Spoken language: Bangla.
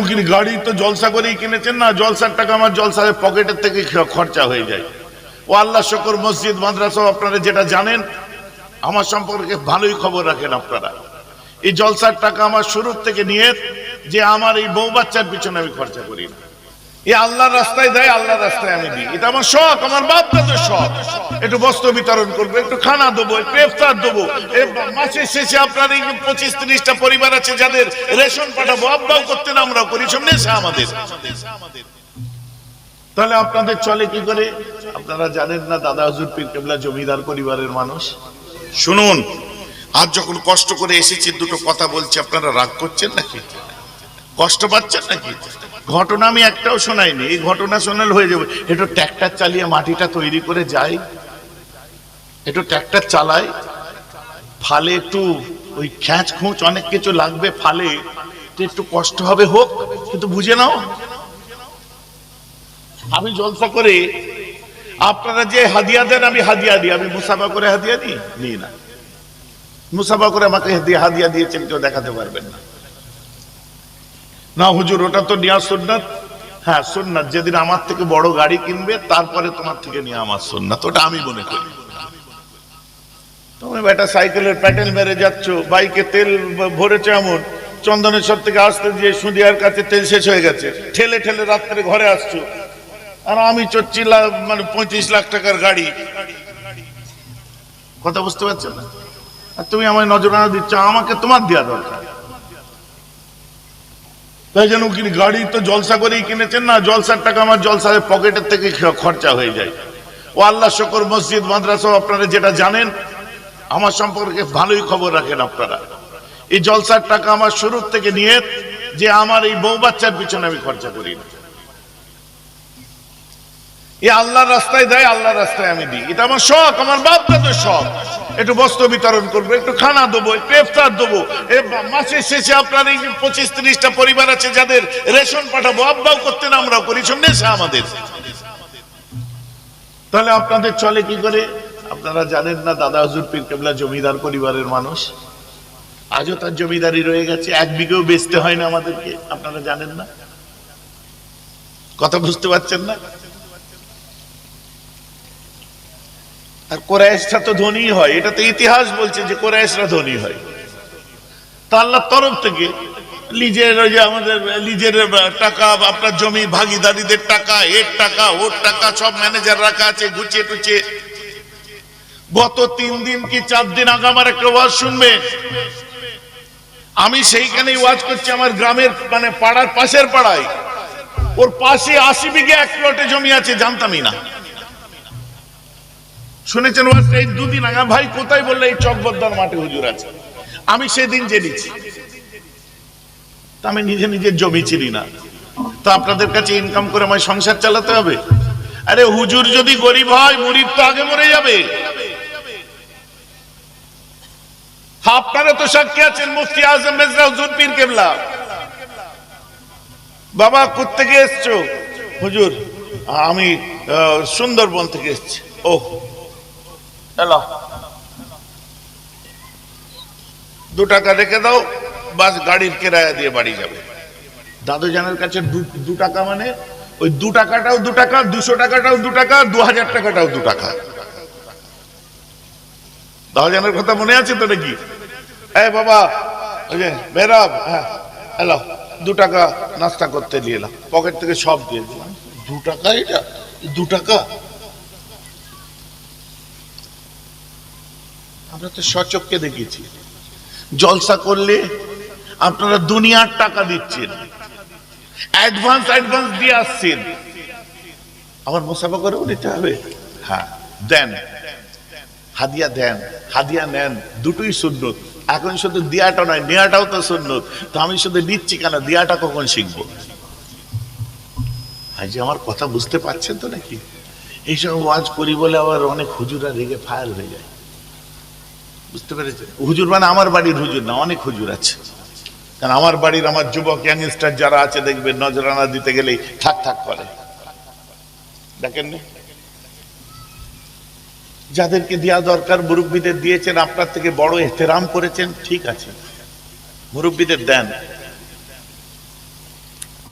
উকিল গাড়ি তো জলসা করেই কিনেছেন? না, জলসার টাকা আমার জলসার পকেটের থেকে খরচা হয়ে যায়। ও আল্লাহ শকর, মসজিদ, মাদ্রাসা, আপনারা যেটা জানেন, আমার সম্পর্কে ভালোই খবর রাখেন আপনারা। এই জলসার টাকা আমার শুরুর থেকে নিয়ে যে আমার এই বউ বাচ্চার পিছনে আমি খরচা করি না। এই আল্লাহর রাস্তায় দেয় আল্লাহর রাস্তায় আমি দিই। এটা আমার শখ, আমার বাপ দাদের শখ। একটু বস্ত্র বিতরণ করব, একটু খানা দেবো, একটু দেবো। মাসের শেষে আপনার এই পঁচিশ তিরিশটা পরিবার আছে যাদের রেশন পাঠাবো, আব্বাও করতেন, আমরাও করি। সব নেশা আমাদের। তাহলে আপনাদের চলে কি করে? আপনারা জানেন না দাদা হুজুর পীর কেবলা জমিদার পরিবারের মানুষ? শুনুন, আজ যখন কষ্ট করে এসেছি, দুটো কথা বলছি, আপনারা রাগ করছেন নাকি? কষ্ট পাচ্ছেন নাকি? ঘটনা আমি একটাও শোনাইনি, এই ঘটনা শোনালে হয়ে যাবে। একটু ট্র্যাক্টর চালিয়ে মাটিটা তৈরি করে যাই। একটু ট্র্যাক্টর চালাই। ফালে একটু ওই খ্যাঁচ খুঁচ অনেক কিছু লাগবে ফালে। একটু কষ্ট হবে হোক, কিন্তু বুঝে নাও। আমি জলসা করে, আপনারা যে হাদিয়া দেন, আমি হাদিয়া দিই। আমি মুসাফা করে হাদিয়া দিই? নিই না। মুসাফা করে আমাকে হাদিয়া দিয়েছেন, কেউ দেখাতে পারবেন না। না, হুজুর, ওটা তো নেওয়া সুন্নাত। হ্যাঁ সুন্নাত। যেদিন আমার থেকে বড় গাড়ি কিনবে, তারপরে তোমার থেকে নিয়ে আমার সুন্নাত। ওটা আমি মনে করি। তুমি বেটা সাইকেলের প্যাটেল মেরে যাচ্ছ, বাইকে তেল ভরেছো এমন। চন্দনেশ্বর থেকে আসতে গিয়ে সুদিয়ার কাছে তেল শেষ হয়ে গেছে। ঠেলে ঠেলে রাত্রে ঘরে আসছো। আর আমি চড়ছি লা- মানে পঁয়ত্রিশ লাখ টাকার গাড়ি। কথা বুঝতে পারছ না? আর তুমি আমায় নজরানা দিচ্ছ, আমাকে তোমার দেওয়া দরকার। তাই যেন উকিল গাড়ি তো জলসা করেই কিনেছেন না, জলসার টাকা আমার জলসার পকেটের থেকে খরচা হয়ে যায়। ও আল্লাহ শকর, মসজিদ, মাদ্রাসা, আপনারা যেটা জানেন, আমার সম্পর্কে ভালোই খবর রাখেন আপনারা। এই জলসার টাকা আমার শুরুর থেকে নিয়ে যে আমার এই বউ বাচ্চার পিছনে আমি খরচা করি না। এই আল্লাহর রাস্তায় দেয়, আল্লাহর রাস্তায় আমি দিই। এটা আমার শখ, আমার বাপ দাদের শখ। একটু বস্ত্র বিতরণ করব, একটু খানা দেবো, একটু ইফতার দেবো। মাসের শেষে আপনার এই পঁচিশ তিরিশটা পরিবার আছে যাদের রেশন পাঠাবো, আব্বাও করতেন আমরাও করি, সব আমাদের। তাহলে আপনাদের চলে কি করে? আপনারা জানেন না, দাদা হুজুর পীর কেবলা জমিদার পরিবারের মানুষ। আজও তার জমিদারি রয়ে গেছে, এক বিঘেও বেচতে হয় না আমাদেরকে, আপনারা জানেন না? কথা বুঝতে পারছেন না? আর কোরআশটা তো ধনী হয়, এটা তো ইতিহাস বলছে যে কোরআশরা ধনী হয়। তা আল্লাহর তরফ থেকে লিজের ওই যে আমাদের লিজের টাকা, আপনার জমি, ভাগিদারিদের টাকা, এর টাকা, ওর টাকা সব ম্যানেজার রাখা আছে, গুছিয়ে টুচিয়ে গত তিন দিন কি চার দিন আগে আমার একটা ওয়াজ শুনবে আমি সেইখানেই ওয়াজ করছি আমার গ্রামের মানে পাড়ার পাশের পাড়ায়। ওর পাশে আশি বিঘে এক প্লটে জমি আছে, জানতামই না। শুনেছেন এই দুদিন আগে। ভাই কোথায় বললে এই চকবদ্দার মাঠে হুজুর আছে? আমি সেদিন জেনেছি। আমি নিজে নিজের জমি চিনি না। তো আপনাদের কাছে ইনকাম করে আমার সংসার চালাতে হবে? আরে হুজুর যদি গরিব হয় মুরিদ তো আগে মরে যাবে। আপনারা তো সাক্ষী আছেন, মুফতি আজম মেজরা হুজুর পীর কেবলা। বাবা কোথেকে এসছো? হুজুর, আমি সুন্দরবন থেকে এসছি। ও এলো। দু টাকা রেখে দাও, বাস গাড়ির কেরায়া দিয়ে বাড়ি যাবে। দাদু জানের কাছে দু- টাকা মানে ওই দু টাকাটাও দু টাকা, দুশো টাকাটাও দু টাকা, দু হাজার টাকাটাও দু টাকা। দাদুজানের কথা মনে আছে তো নাকি? এ বাবা বেরাব হ্যাঁ এলো। দু টাকা নাস্তা করতে দিয়ে এলাম। পকেট থেকে সব দিয়ে দিলাম। দু টাকা এটা? দু টাকা? আমরা তো সচককে দেখেছি। জলসা করলে আপনারা দুনিয়ার টাকা দিচ্ছেন। অ্যাডভান্স অ্যাডভান্স দিয়ে আসছেন। আবার মুসাফা করেও নিতে হবে। হ্যাঁ দেন। হাদিয়া দেন, হাদিয়া নেন, দুটোই সুন্নত। এখন শুধু দিয়াটা নয়, নেয়াটাও তো সুন্নত। তো আমি শুধু নিচ্ছি কেন? দিয়াটা কখন শিখব? আজ আমার কথা বুঝতে পারছেন তো নাকি? এইসব ওয়াজ করি বলে আবার অনেক হুজুরা রেগে ফায়ার হয়ে যায়। বুঝতে পেরেছে হুজুর মানে আমার বাড়ির হুজুর না, অনেক হুজুর আছে। কারণ আমার বাড়ির আমার যুবক ইয়াংস্টার যারা আছে, দেখবেন নজরানা দিতে গেলেই থাক থাক করে। দেখেন? যাদেরকে দেওয়া দরকার, মুরব্বীদের দিয়েছেন, আপনার থেকে বড় এহতেরাম করেছেন, ঠিক আছে। মুরব্বীদের দেন।